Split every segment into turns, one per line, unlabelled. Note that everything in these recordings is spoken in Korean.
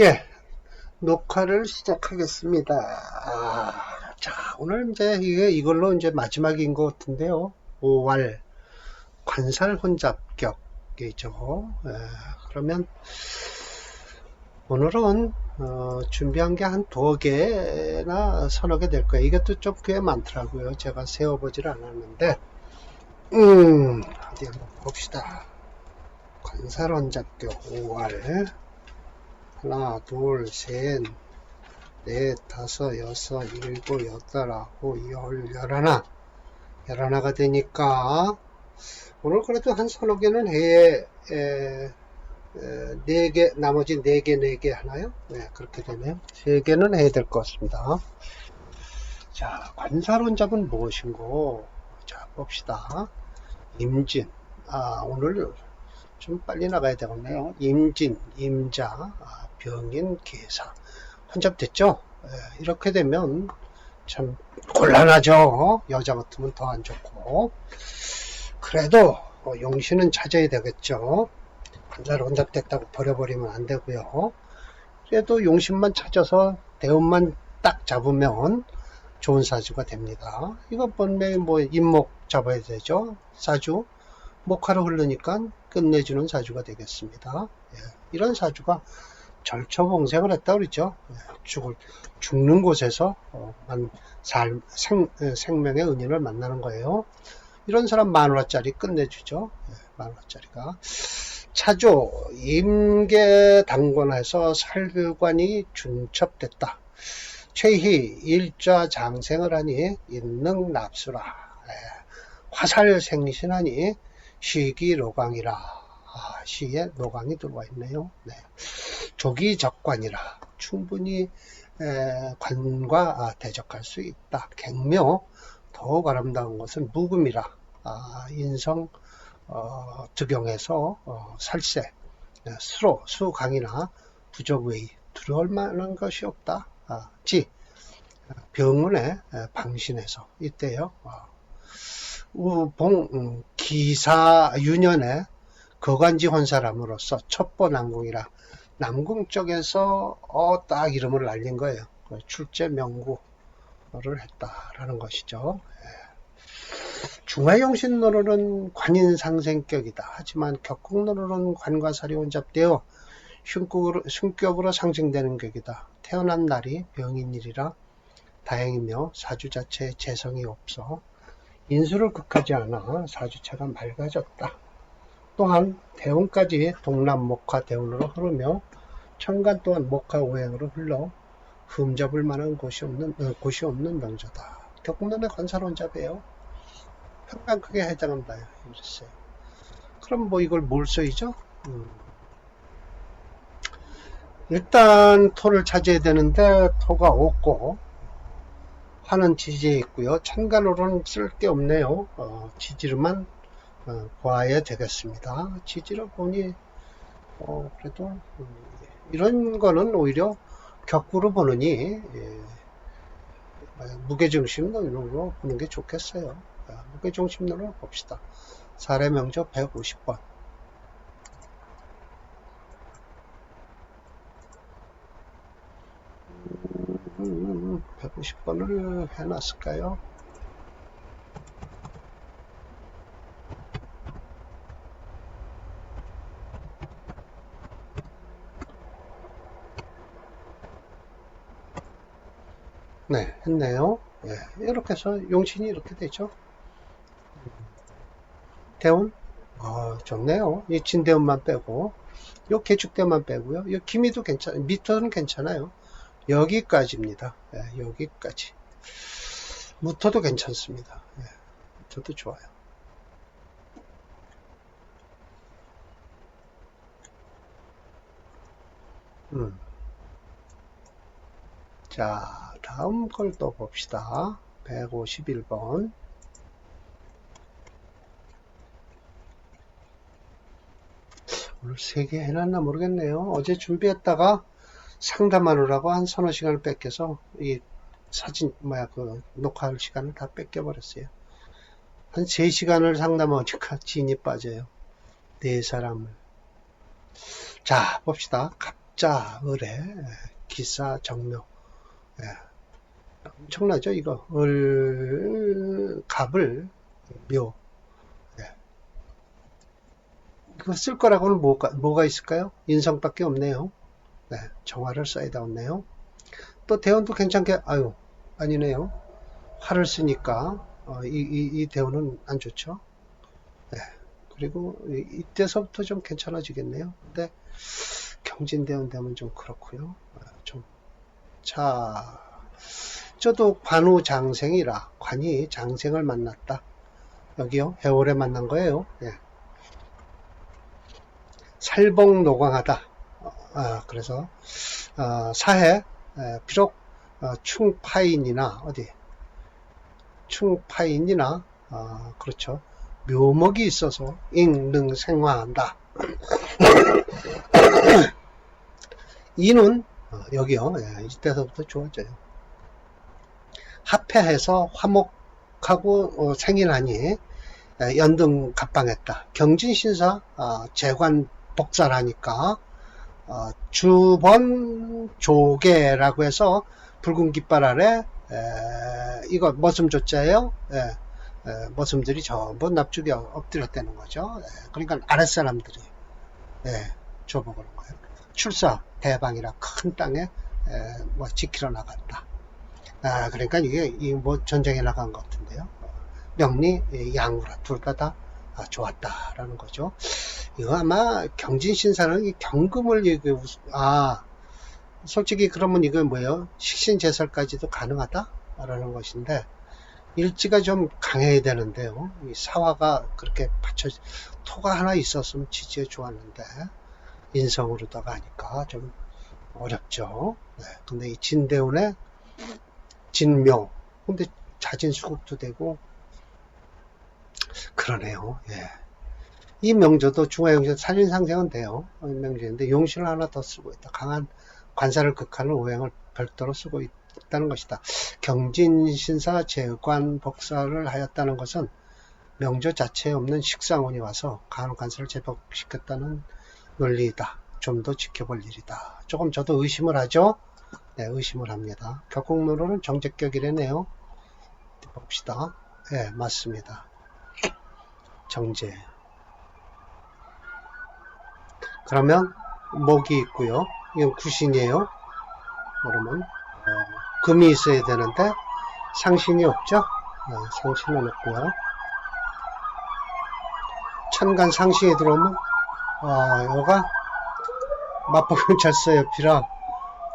예, 녹화를 시작하겠습니다. 아, 자, 오늘 이제 이게 이걸로 이제 마지막인 것 같은데요. 5월 관살 혼잡격이죠. 예, 그러면 오늘은 어, 준비한 게 한 두어 개나 서너 개 될 거예요. 이것도 좀 꽤 많더라고요. 제가 세워보질 않았는데, 음, 어디 한번 봅시다. 관살 혼잡격 5월 하나, 둘, 셋, 넷, 다섯, 여섯, 일곱, 여덟, 아홉, 열, 열하나. 열하나가 되니까, 오늘 그래도 한 서너 개는 해에, 에, 에, 네 개, 나머지 네 개, 네 개 하나요? 네, 그렇게 되네요. 세 개는 해야 될 것 같습니다. 자, 관사론잡은 무엇인고? 자, 봅시다. 임진. 아, 오늘 좀 빨리 나가야 되겠네요. 임진, 임자, 아, 병인, 계사. 혼잡됐죠? 예, 이렇게 되면 참 곤란하죠. 여자 같으면 더 안 좋고. 그래도 어, 용신은 찾아야 되겠죠. 관사를 혼잡됐다고 버려버리면 안 되고요. 그래도 용신만 찾아서 대운만 딱 잡으면 좋은 사주가 됩니다. 이거 번매 뭐 임목 잡아야 되죠. 사주. 목화로 흐르니까 끝내주는 사주가 되겠습니다. 예, 이런 사주가 절초봉생을 했다 그러죠. 예, 죽을, 죽는 곳에서 어, 만, 살, 생, 예, 생명의 은인을 만나는 거예요. 이런 사람 만원짜리 끝내주죠. 예, 만원짜리가. 차조, 임계 당권에서 살관이 준첩됐다. 최희, 일자 장생을 하니 인능 납수라. 예, 화살 생신하니 시기 로강이라. 아, 시에 로강이 들어와 있네요. 네. 조기 적관이라. 충분히 에, 관과 아, 대적할 수 있다. 갱묘. 더욱 아름다운 것은 묵음이라. 아, 인성 어, 득용해서 어, 살세, 에, 수로, 수강이나 부적의 두려울 만한 것이 없다. 아, 지 병원에 에, 방신해서 이때요. 어, 우봉 음, 기사 유년에 거간지 혼 사람으로서 첩보 남궁이라 남궁 쪽에서 어 딱 이름을 날린 거예요. 그 출제 명구를 했다라는 것이죠. 예. 중화용신노로는 관인상생격이다. 하지만 격국노로는 관과살이 혼잡되어 흉격으로, 흉격으로 상징되는 격이다. 태어난 날이 병인일이라 다행이며 사주 자체에 재성이 없어 인수를 극하지 않아 사주체가 맑아졌다. 또한 대운까지 동남 목화 대운으로 흐르며 천간 또한 목화 오행으로 흘러 흠잡을 만한 곳이 없는 어, 곳이 없는 명조다. 격문의 관사론잡이에요. 평간 크게 해당한다. 이랬어요. 그럼 뭐 이걸 뭘 써이죠? 음. 일단 토를 차지해야 되는데 토가 없고 화는 지지에 있고요. 천간으로는 쓸게 없네요. 어, 지지로만 어, 봐야 되겠습니다. 지지를 보니 어, 그래도 음, 이런 거는 오히려 격구로 보느니 예, 무게중심로 이런 거 보는 게 좋겠어요. 자, 무게중심론을 봅시다. 사례명조 150번. 음, 150번을 해놨을까요? 네, 했네요. 예, 이렇게 해서 용신이 이렇게 되죠. 대운, 어, 좋네요. 이 진대운만 빼고, 요 개축대만 빼고요. 이 기미도 괜찮아요. 미터는 괜찮아요. 여기까지입니다. 예, 여기까지. 무토도 괜찮습니다. 예, 무토도 좋아요. 음. 자, 다음 걸 또 봅시다. 151번. 오늘 세개 해놨나 모르겠네요. 어제 준비했다가 상담하느라고 한 서너 시간을 뺏겨서 이 사진 뭐야 그 녹화할 시간을 다 뺏겨버렸어요. 한 3시간을 상담하니까 진이 빠져요. 네 사람을. 자 봅시다. 자, 을에 기사 정묘. 예. 엄청나죠, 이거. 을, 갑을, 묘. 예. 그거 쓸 거라고는 뭐가, 뭐가 있을까요? 인성밖에 없네요. 네, 정화를 써야다 없네요. 또 대원도 괜찮게, 아유, 아니네요. 화를 쓰니까, 어, 이, 이, 이 대원은 안 좋죠. 네. 그리고 이- 이때서부터 좀 괜찮아지겠네요. 근데 경진대원 되면 좀 그렇고요. 어, 좀, 자, 저도 관우 장생이라 관이 장생을 만났다. 여기요, 해월에 만난 거예요. 예. 살봉 노광하다. 어, 아, 그래서 어, 사해 에, 비록 어, 충파인이나 어디 충파인이나 어, 그렇죠 묘목이 있어서 인능 생화한다. 이는 어, 여기요 예, 이때서부터 좋아져요. 합해해서 화목하고 어, 생일하니 에, 연등 갑방했다. 경진신사 어, 재관 복사라니까 어, 주번 조개라고 해서 붉은 깃발 아래 에, 이거 머슴 조자예요. 머슴들이 전부 납죽에 엎드렸다는 거죠. 예, 그러니까 아랫사람들이 예, 줘보 그런 거예요. 출사 대방이라 큰 땅에 에, 뭐 지키러 나갔다. 아, 그러니까 이게 이 뭐 전쟁에 나간 것 같은데요. 명리 예, 양우라 둘 다 다 좋았다라는 거죠. 이거 아마 경진신사는 이 경금을 이게 아 솔직히 그러면 이거 뭐예요? 식신제설까지도 가능하다라는 것인데 일지가 좀 강해야 되는데요. 이 사화가 그렇게 받쳐 토가 하나 있었으면 지지에 좋았는데 인성으로다가 하니까 좀 어렵죠. 네, 근데 이 진대운 의 진묘 근데 자진수급도 되고 그러네요. 예. 이 명조도 중화용조 살인상생은 돼요. 어, 명조인데 용신을 하나 더 쓰고 있다. 강한 관사를 극하는 오행을 별도로 쓰고 있다는 것이다. 경진신사 재관 복사를 하였다는 것은 명조 자체에 없는 식상운이 와서 강한 관사를 제복시켰다는 논리이다. 좀 더 지켜볼 일이다. 조금 저도 의심을 하죠. 네, 의심을 합니다. 격국론으로는 정제격이래네요. 봅시다. 네, 맞습니다. 정제. 그러면 목이 있고요. 이건 구신이에요. 그러면 어, 금이 있어야 되는데 상신이 없죠. 네, 상신은 없고요. 천간 상신이 들어오면 아, 여가 마포경찰서 옆이라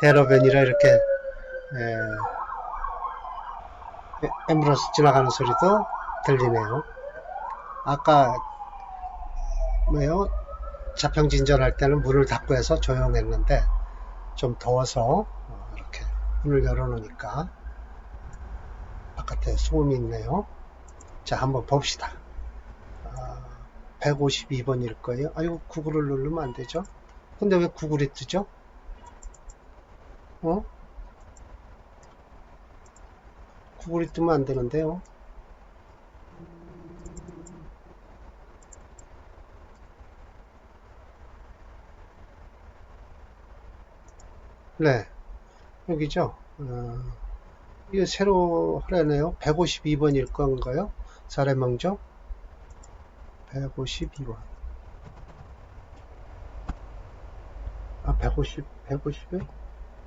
대로변이라 이렇게 에, 앰뷸런스 지나가는 소리도 들리네요. 아까 뭐요? 자평 진전할 때는 문을 닫고 해서 조용했는데 좀 더워서 어, 이렇게 문을 열어놓으니까 바깥에 소음이 있네요. 자 한번 봅시다. 아, 152번일 거예요. 아이고 구글을 누르면 안 되죠? 근데 왜 구글이 뜨죠? 어? 구글이 뜨면 안 되는데요. 네, 여기죠. 어, 이게 새로 하려네요. 152번일 건가요? 사례명죠? 152번. 아, 150, 150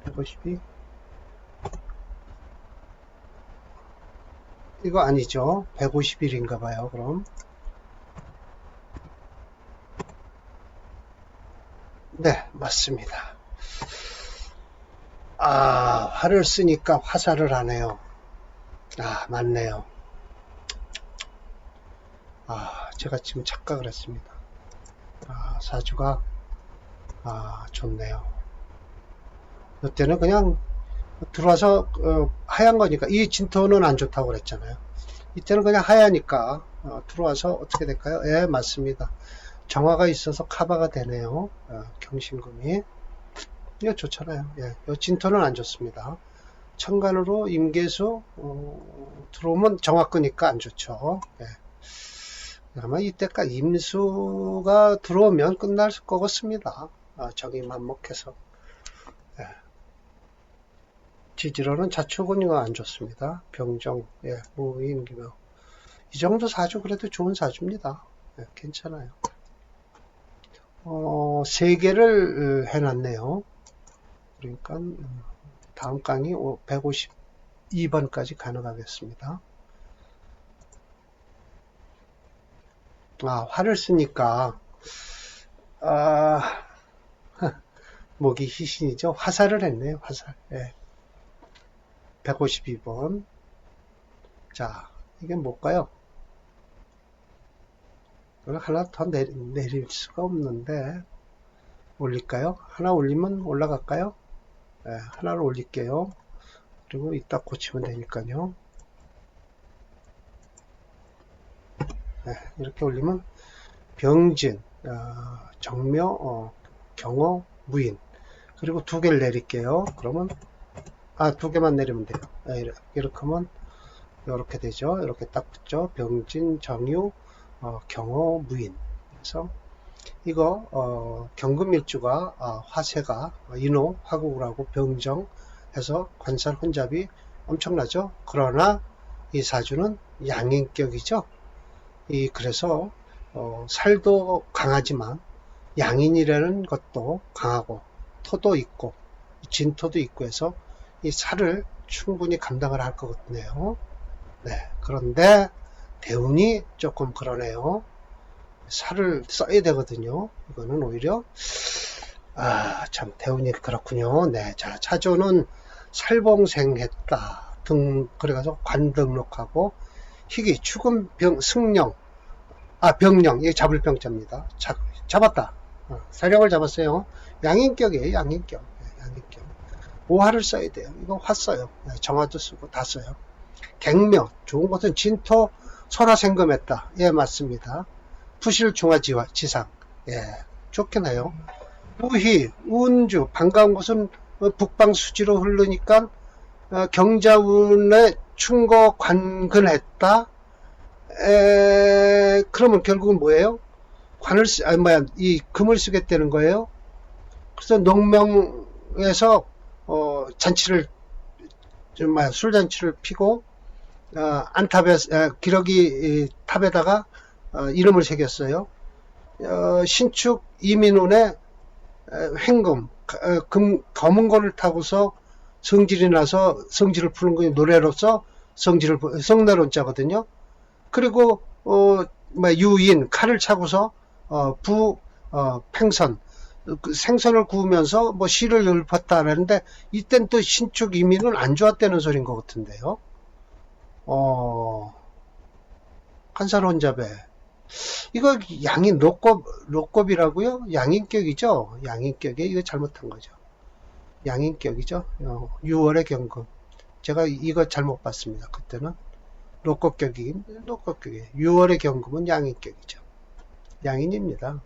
에? 152? 이거 아니죠. 151인가 봐요, 그럼. 네, 맞습니다. 아, 화를 쓰니까 화살을 하네요. 아, 맞네요. 아, 제가 지금 착각을 했습니다. 아, 사주가, 아, 좋네요. 이때는 그냥 들어와서 어, 하얀 거니까 이 진토는 안 좋다고 그랬잖아요. 이때는 그냥 하얘니까 어, 들어와서 어떻게 될까요? 예, 맞습니다. 정화가 있어서 카바가 되네요. 어, 경신금이. 이거 좋잖아요. 예, 이 진토는 안 좋습니다. 천간으로 임계수 어, 들어오면 정화끄니까 안 좋죠. 예. 아마 이때까 임수가 들어오면 끝날 것 같습니다. 아, 정이 만목해서. 예. 지지로는 좌측은 안 좋습니다. 병정, 예, 무인, 기묘. 이 정도 사주 그래도 좋은 사주입니다. 예, 괜찮아요. 어, 세 개를 해놨네요. 그러니까 음, 다음 강의 152번까지 가능하겠습니다. 아, 활을 쓰니까 아, 목이 희신이죠. 화살을 했네요. 화살. 예. 152번. 자, 이게 뭘까요? 이걸 하나 더 내리, 내릴 수가 없는데 올릴까요? 하나 올리면 올라갈까요? 네, 하나를 올릴게요. 그리고 이따 고치면 되니까요. 네, 이렇게 올리면 병진, 어, 정묘, 어, 경어, 무인 그리고 두 개를 내릴게요. 그러면 아 두 개만 내리면 돼요. 네, 이렇게, 하면 이렇게 되죠. 이렇게 딱 붙죠. 병진, 정유, 어, 경어, 무인. 그래서 이거 어, 경금일주가 아, 화세가 어, 인호, 화국을 하고 병정 해서 관살 혼잡이 엄청나죠. 그러나 이 사주는 양인격이죠. 이 그래서 어, 살도 강하지만 양인이라는 것도 강하고 토도 있고 진토도 있고 해서 이 살을 충분히 감당을 할 것 같네요. 네, 그런데 대운이 조금 그러네요. 살을 써야 되거든요. 이거는 오히려 아, 참 대운이 그렇군요. 네, 자 차조는 살봉생했다 등 그래가지고 관 등록하고 희귀 죽음 병 승령 아 병령 이게 잡을 병자입니다. 잡, 잡았다. 어, 사령을 잡았어요. 양인격이에요. 양인격. 네, 양인격. 오화를 써야 돼요. 이거 화 써요. 네, 정화도 쓰고 다 써요. 갱명 좋은 것은 진토 설화 생금했다. 예 맞습니다. 푸실 중화지와 지상 예 좋겠네요. 우희 운주 반가운 것은 어, 북방 수지로 흐르니까 어, 경자운에 충거 관근했다. 에, 그러면 결국은 뭐예요? 관을 쓰, 아니 뭐야 이 금을 쓰겠다는 거예요. 그래서 농명에서 어, 잔치를 좀 뭐야 술 잔치를 피고 어, 안탑에 어, 기러기 탑에다가 어, 이름을 새겼어요. 어, 신축 이민운의 횡금 어, 금, 검은 거를 타고서 성질이 나서 성질을 푸는 거 노래로서 성질을 성내론자거든요. 그리고 어, 뭐 유인 칼을 차고서 어, 부 어, 팽선 그 생선을 구우면서 뭐 시를 읊었다라는데 이땐 또 신축 이민은 안 좋았다는 소린 것 같은데요. 어, 한살 혼잡에 이거 양인 로kop 로kop이라고요? 양인격이죠. 양인격에 이거 잘못한 거죠. 양인격이죠. 어, 6월의 경금. 제가 이거 잘못 봤습니다. 그때는 로kop격이 로kop격이 6월의 경금은 양인격이죠. 양인입니다.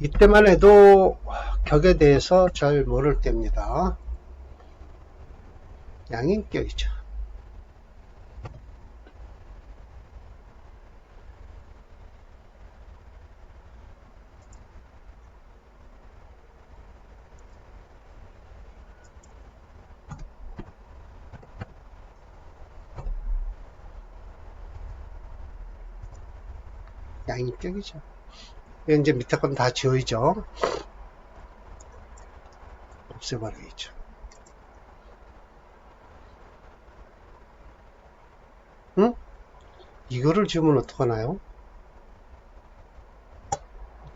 이때만 해도 격에 대해서 잘 모를 때입니다. 양인격이죠. 양인격이죠. 이제 밑에 건 다 지워야죠. 없애버리겠죠. 응? 이거를 지우면 어떡하나요?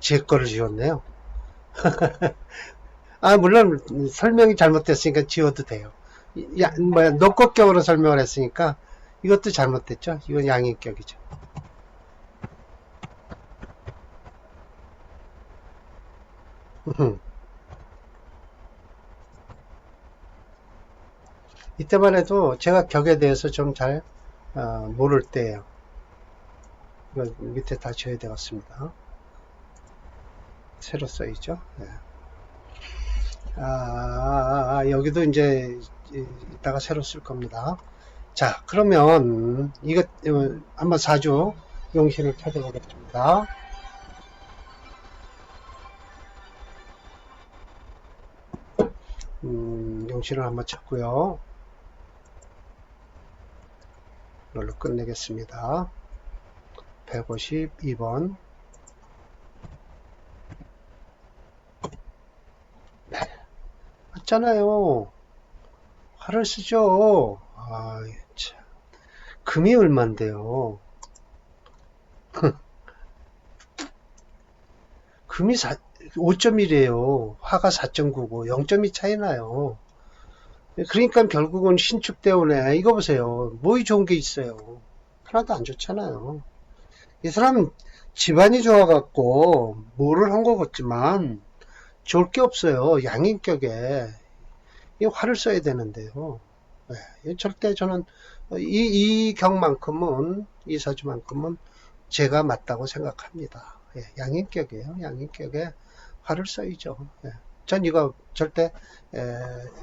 제 거를 지웠네요. 아, 물론 설명이 잘못됐으니까 지워도 돼요. 야, 뭐야, 녹곡격으로 설명을 했으니까 이것도 잘못됐죠? 이건 양인격이죠. 이때만 해도 제가 격에 대해서 좀잘 어, 모를 때예요. 이거 밑에 다 지어야 되겠습니다. 새로 써야죠. 네. 아, 여기도 이제 이따가 새로 쓸 겁니다. 자, 그러면 이거 어, 한번 사주 용신을 찾아보겠습니다. 음, 용신을 한번 쳤고요. 이걸로 끝내겠습니다. 152번. 네. 맞잖아요. 화를 쓰죠. 아, 참. 금이 얼만데요. 금이 4, 5.1이에요. 화가 4.9고 0.2 차이 나요. 그러니까 결국은 신축 대원에 이거 보세요. 뭐이 좋은 게 있어요. 하나도 안 좋잖아요. 이 사람 집안이 좋아갖고 뭐를 한것 같지만 좋을 게 없어요. 양인격에 이 화를 써야 되는데요. 네, 절대 저는 이, 이 경만큼은 이 사주만큼은 제가 맞다고 생각합니다. 예, 양인격이에요. 양인격에 화를 써야죠. 예. 전 이거 절대 에,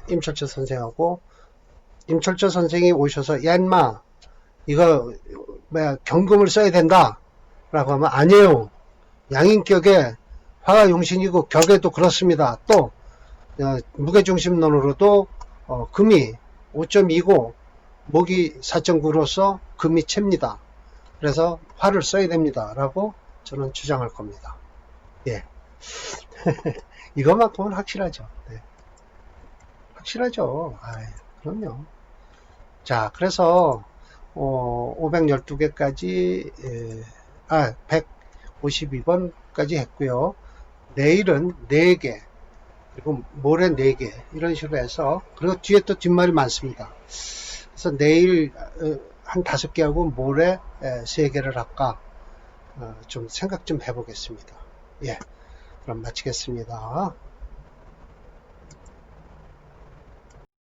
임철철 선생하고 임철철 선생이 오셔서 야 인마 이거 뭐야 경금을 써야 된다. 라고 하면 아니에요. 양인격에 화가 용신이고 격에도 그렇습니다. 또 어, 무게중심론으로도 어, 금이 5.2고 목이 4.9로서 금이 챕니다. 그래서 화를 써야 됩니다. 라고 저는 주장할 겁니다. 예 이것만큼은 확실하죠. 네. 확실하죠. 아이, 그럼요. 자, 그래서, 어, 512개까지, 아, 152번까지 했고요. 내일은 4개, 그리고 모레 4개, 이런 식으로 해서, 그리고 뒤에 또 뒷말이 많습니다. 그래서 내일 어, 한 5개 하고 모레 3개를 할까, 어, 좀 생각 좀 해보겠습니다. 예. 그럼 마치겠습니다.